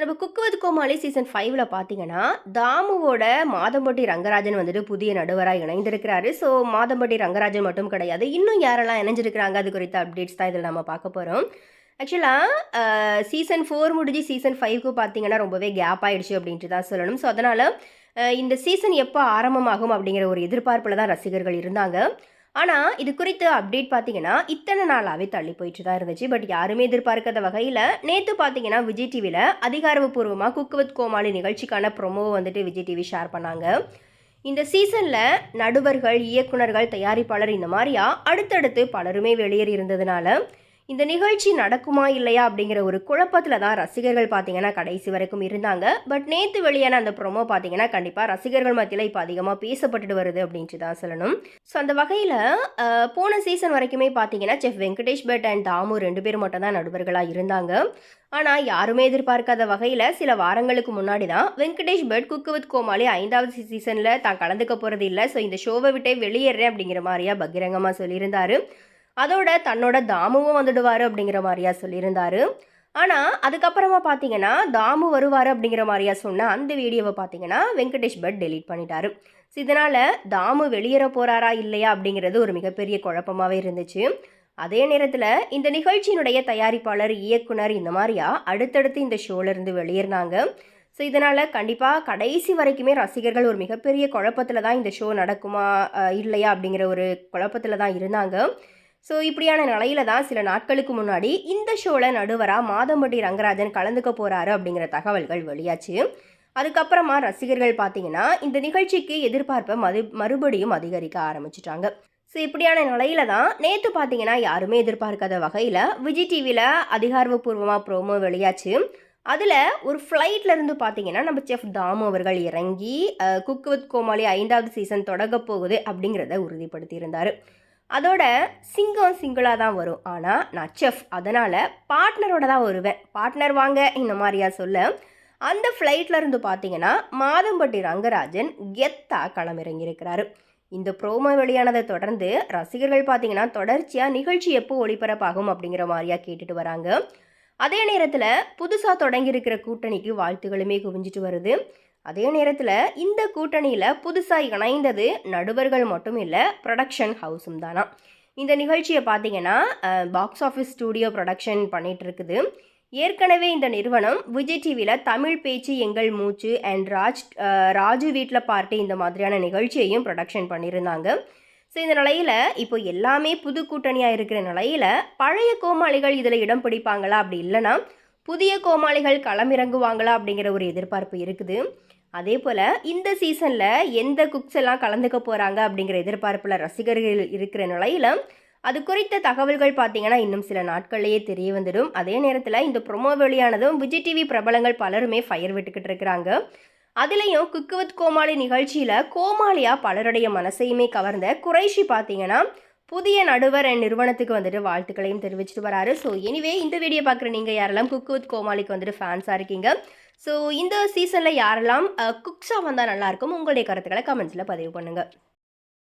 நம்ம குக்கு with Comali season ஃபைவ்ல பார்த்தீங்கன்னா தாமுவோட மாதம்பட்டி ரங்கராஜன் வந்துட்டு புதிய நடுவராக இணைந்திருக்கிறாரு. ஸோ மாதம்பட்டி ரங்கராஜன் மட்டும் கிடையாது. இன்னும் யாரெல்லாம் இணைஞ்சிருக்கிறாங்க? அது குறித்த அப்டேட்ஸ் தான் இதில் நம்ம பார்க்க போகிறோம் ஆக்சுவலாக சீசன் ஃபோர் முடிஞ்சு சீசன் ஃபைவ்க்கு பார்த்தீங்கன்னா ரொம்பவே கேப் ஆயிடுச்சு அப்படின்ட்டு தான் சொல்லணும். ஸோ அதனால் இந்த சீசன் எப்போ ஆரம்பமாகும் அப்படிங்கிற ஒரு எதிர்பார்ப்பில் தான் ரசிகர்கள் இருந்தாங்க. ஆனால் இது குறித்து அப்டேட் பார்த்தீங்கன்னா இத்தனை நாளாகவே தள்ளி போயிட்டு தான் இருந்துச்சு. பட் யாருமே எதிர்பார்க்காத வகையில் நேற்று பார்த்தீங்கன்னா விஜய் டிவியில் அதிகாரப்பூர்வமாக குக்குவத் கோமாளி நிகழ்ச்சிக்கான ப்ரொமோவை வந்துட்டு விஜய் டிவி ஷேர் பண்ணாங்க. இந்த சீசனில் நடுவர்கள் இயக்குனர்கள் தயாரிப்பாளர் இந்த மாதிரியா அடுத்தடுத்து பலருமே வெளியேறி இருந்ததுனால இந்த நிகழ்ச்சி நடக்குமா இல்லையா அப்படிங்கிற ஒரு குழப்பத்தில் தான் ரசிகர்கள் பார்த்தீங்கன்னா கடைசி வரைக்கும் இருந்தாங்க. பட் நேற்று வெளியான அந்த ப்ரொமோ பார்த்தீங்கன்னா கண்டிப்பாக ரசிகர்கள் மத்தியில் இப்போ அதிகமாக பேசப்பட்டுட்டு வருது அப்படின்ட்டு தான் சொல்லணும். ஸோ அந்த வகையில் போன சீசன் வரைக்குமே பார்த்தீங்கன்னா செஃப் வெங்கடேஷ் பட் அண்ட் தாமு ரெண்டு பேர் மட்டும் தான் நடுவர்களாக இருந்தாங்க. ஆனால் யாருமே எதிர்பார்க்காத வகையில் சில வாரங்களுக்கு முன்னாடி தான் வெங்கடேஷ் பட் குக்கு வித் கோமாளி ஐந்தாவது சீசனில் தான் கலந்துக்க போகிறது இல்லை. ஸோ இந்த ஷோவை விட்டே வெளியேறேன் அப்படிங்கிற மாதிரியா பகிரங்கமாக சொல்லியிருந்தாரு. அதோட தன்னோட தாமுவும் வந்துடுவார் அப்படிங்கிற மாதிரியா சொல்லியிருந்தார். ஆனால் அதுக்கப்புறமா பார்த்தீங்கன்னா தாமு வருவார் அப்படிங்கிற மாதிரியா சொன்ன அந்த வீடியோவை பார்த்தீங்கன்னா வெங்கடேஷ் பட் டெலீட் பண்ணிட்டாரு. ஸோ இதனால் தாமு வெளியேற போகிறாரா இல்லையா அப்படிங்கிறது ஒரு மிகப்பெரிய குழப்பமாகவே இருந்துச்சு. அதே நேரத்தில் இந்த நிகழ்ச்சியினுடைய தயாரிப்பாளர் இயக்குனர் இந்த மாதிரியா அடுத்தடுத்து இந்த ஷோலேருந்து வெளியேறினாங்க. ஸோ இதனால் கண்டிப்பாக கடைசி வரைக்குமே ரசிகர்கள் ஒரு மிகப்பெரிய குழப்பத்தில் தான் இந்த ஷோ நடக்குமா இல்லையா அப்படிங்கிற ஒரு குழப்பத்தில் தான் இருந்தாங்க. ஸோ இப்படியான நிலையில தான் சில நாட்களுக்கு முன்னாடி இந்த ஷோவில் நடுவராக மாதம்பட்டி ரங்கராஜன் கலந்துக்க போகிறாரு அப்படிங்கிற தகவல்கள் வெளியாச்சு. அதுக்கப்புறமா ரசிகர்கள் பார்த்தீங்கன்னா இந்த நிகழ்ச்சிக்கு எதிர்பார்ப்பை மறு மறுபடியும் அதிகரிக்க ஆரம்பிச்சிட்டாங்க. ஸோ இப்படியான நிலையில தான் நேற்று பார்த்தீங்கன்னா யாருமே எதிர்பார்க்காத வகையில் விஜய் டிவியில் அதிகாரப்பூர்வமாக ப்ரோமோ வெளியாச்சு. அதில் ஒரு ஃப்ளைட்ல இருந்து பார்த்தீங்கன்னா நம்ம செஃப் தாமு அவர்கள் இறங்கி குக் வித் கோமாளி ஐந்தாவது சீசன் தொடங்க போகுது அப்படிங்கிறத உறுதிப்படுத்தியிருந்தார். அதோட சிங்கம் சிங்கிளாக தான் வரும். ஆனால் நான் செஃப் அதனால் பார்ட்னரோட தான் வருவேன். பார்ட்னர் வாங்க இந்த மாதிரியா சொல்ல. அந்த ஃப்ளைட்டில் இருந்து பார்த்தீங்கன்னா மாதம்பட்டி ரங்கராஜன் கெத்தா களமிறங்கியிருக்கிறாரு. இந்த ப்ரோமோ வெளியானதை தொடர்ந்து ரசிகர்கள் பார்த்தீங்கன்னா தொடர்ச்சியாக நிகழ்ச்சி எப்போ ஒளிபரப்பாகும் அப்படிங்கிற மாதிரியா கேட்டுட்டு வராங்க. அதே நேரத்தில் புதுசாக தொடங்கியிருக்கிற கூட்டணிக்கு வாழ்த்துகளுமே குவிஞ்சிட்டு வருது. அதே நேரத்தில் இந்த கூட்டணியில் புதுசாக இணைந்தது நடுவர்கள் மட்டும் இல்லை ப்ரொடக்ஷன் ஹவுஸும் தானா. இந்த நிகழ்ச்சியை பார்த்தீங்கன்னா பாக்ஸ் ஆஃபீஸ் ஸ்டூடியோ ப்ரொடக்ஷன் பண்ணிகிட்டு இருக்குது ஏற்கனவே இந்த நிறுவனம் விஜய் டிவியில் தமிழ் பேச்சு எங்கள் மூச்சு அண்ட் ராஜ் ராஜு வீட்டில் பார்ட்டி இந்த மாதிரியான நிகழ்ச்சியையும் ப்ரொடக்ஷன் பண்ணியிருந்தாங்க ஸோ இந்த நிலையில் இப்போ எல்லாமே புது கூட்டணியாக இருக்கிற நிலையில் பழைய கோமாளிகள் இதில் இடம் பிடிப்பாங்களா? அப்படி இல்லைன்னா புதிய கோமாளிகள் களமிறங்குவாங்களா? அப்படிங்கிற ஒரு எதிர்பார்ப்பு இருக்குது. அதே போல் இந்த சீசனில் எந்த குக்ஸ் எல்லாம் கலந்துக்க போகிறாங்க அப்படிங்கிற எதிர்பார்ப்பில் ரசிகர்கள் இருக்கிற நிலையில் அது குறித்த தகவல்கள் பார்த்தீங்கன்னா இன்னும் சில நாட்கள்லேயே தெரிய வந்துடும். அதே நேரத்தில் இந்த ப்ரொமோ வெளியானதும் விஜய் டிவி பிரபலங்கள் பலருமே ஃபயர் விட்டுக்கிட்டு இருக்கிறாங்க. அதுலேயும் குக்கு வித் கோமாளி நிகழ்ச்சியில் கோமாளியாக பலருடைய மனசையுமே கவர்ந்த குறைஷி பார்த்தீங்கன்னா புதிய நடுவர் என் நிறுவனத்துக்கு வந்துட்டு வாழ்த்துக்களையும் தெரிவிச்சிட்டு வராரு. ஸோ எனிவே இந்த வீடியோ பார்க்குற நீங்கள் யாரெல்லாம் குக்கு வித் கோமாளிக்கு வந்துட்டு ஃபேன்ஸாக இருக்கீங்க? ஸோ இந்த சீசனில் யாரெல்லாம் குக்ஸாக வந்தால் நல்லாயிருக்கும் உங்களுடைய கருத்துக்களை கமெண்ட்ஸில் பதிவு பண்ணுங்கள்